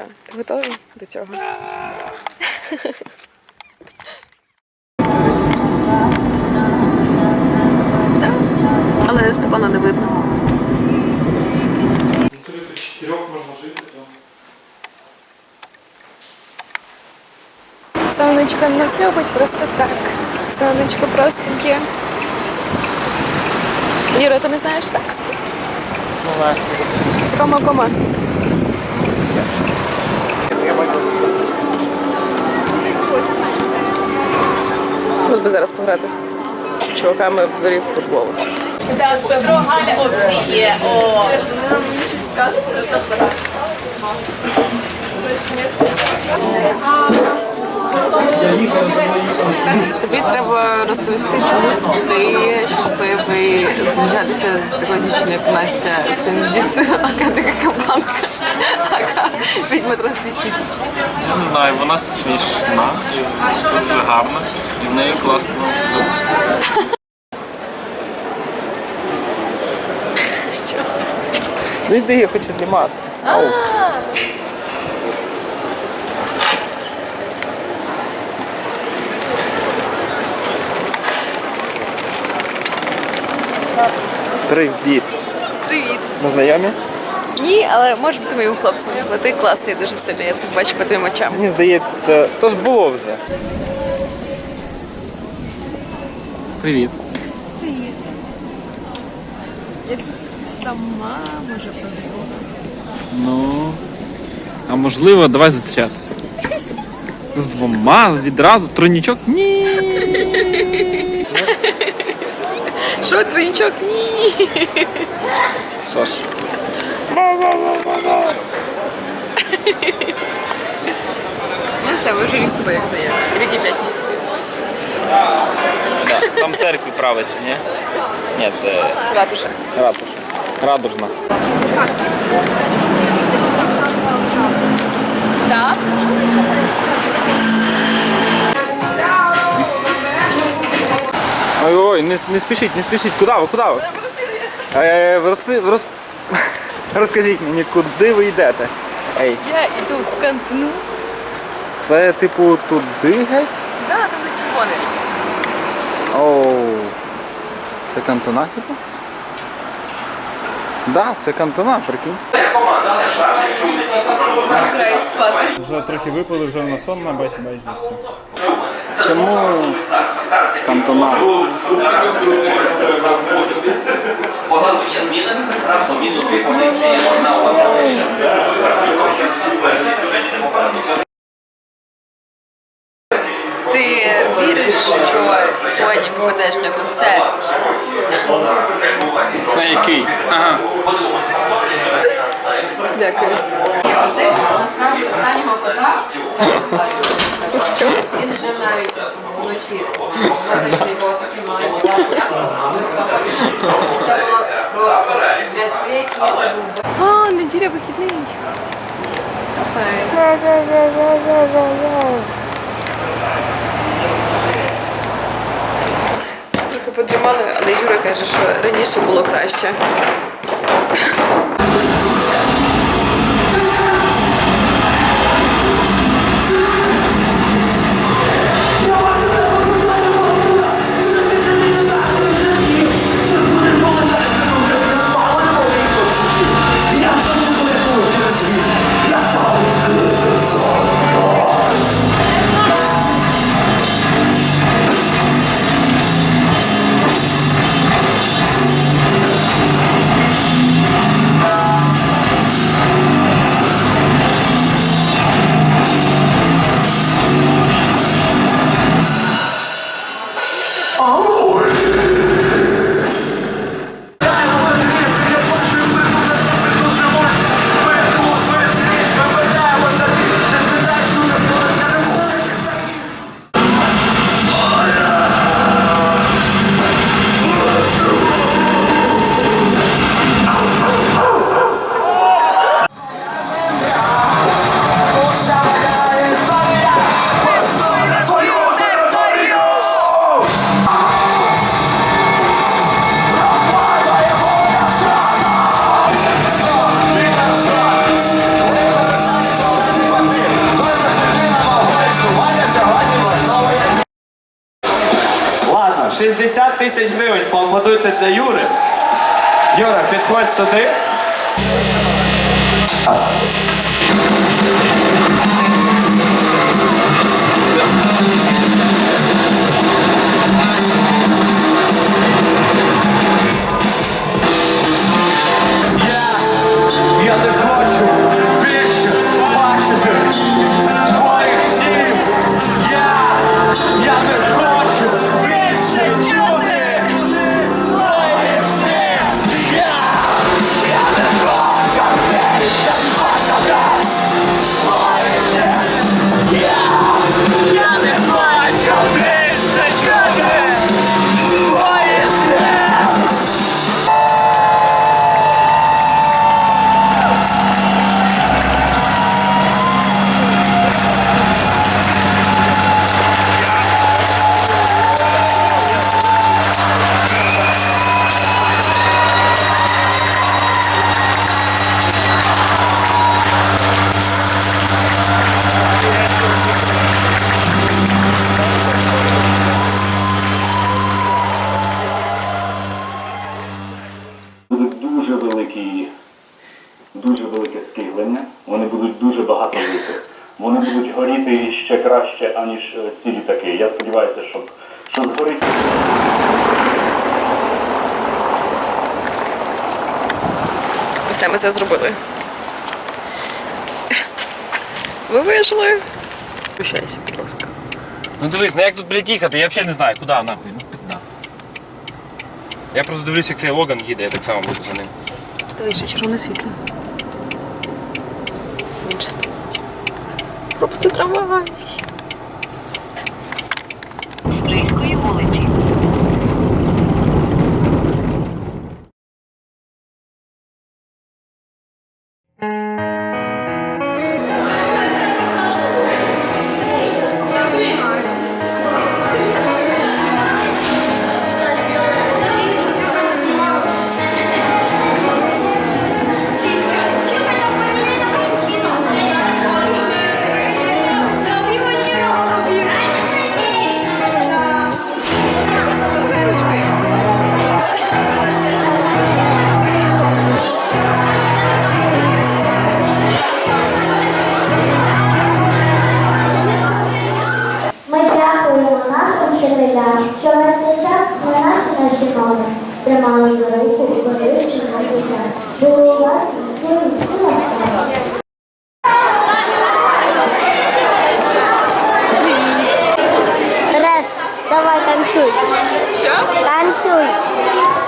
що, ти готовий до цього? Але Степана не видно. Четырех можно жить. то Сонечко нас любить просто так. Сонечко просто є. Юра, ти не знаєш текст? Ну, знаешь, что записано. Це кома кома. Би зараз пограти з чуваками в дворі в футбол. Frågan optie och... Тобі треба розповісти, чому ти щасливий зустрічатися з такою дівчиною, як Настя Сендзюцу, ака така відьма трансвістів. Я не знаю, вона смішна, і дуже гарна, і в неї класно. Ну йди, я хочу знімати. Ау. Привіт. Привіт. Ми знайомі? Ні, але можеш бути моїм хлопцем, бо ти класний дуже сильно, я це бачу по твоїм очам. Мені здається, то ж було вже. Привіт. Я тут сама можу познайомитися. Ну. А можливо, давай зустрічатися. З двома відразу. Тройнічок? Ні. Що, тринчок? Ні. Що ж. Ну все, ми вже рік з тобою як знайомі. Рік і п'ять місяців. Да. Там церкві правиться, ні? Ні, це Ратуша. ратуша. Радужна. Так. Ой, ой, не, не спішіть, не спішіть. Куди ви? Куди ви? Е, ви розпи... роз... Розкажіть мені, куди ви йдете? Ей, Я йду в кантину. це типу туди геть? Да, там де червоне. Оу. Це кантона хіба? Да, це кантона, прикинь. Вже трохи випили, вже на сон на бачу, бачу все. Чому кантона? Ти віриш, що сьогодні попадеш на концерт? На який? Ага. Дякую. Що? Він вже навіть вночі його такі маленькі. Це було для твоєї сім'ї це був А, неділя вихідний. Трохи подрімали, але Юра каже, що раніше було краще. 60 тисяч гривень. Поаплодуйте для Юри. Юра, підходь сюди. Дуже великі, дуже велике скиглення. Вони будуть дуже багато лити. Вони будуть горіти ще краще, аніж е, ці літаки. Я сподіваюся, що, що згорить. Все, ми це зробили. Ви вийшли. Прощайся, будь ласка. Ну дивись, ну як тут, блядь, їхати, я взагалі не знаю, куди нахуй, ну пизда. Я просто дивлюся, як цей Логан їде, я так само буду за ним. Ставіше червоне світло. Же стоїть. Пропусти трамвай. Рес, давай танцюй. Що? Танцюй.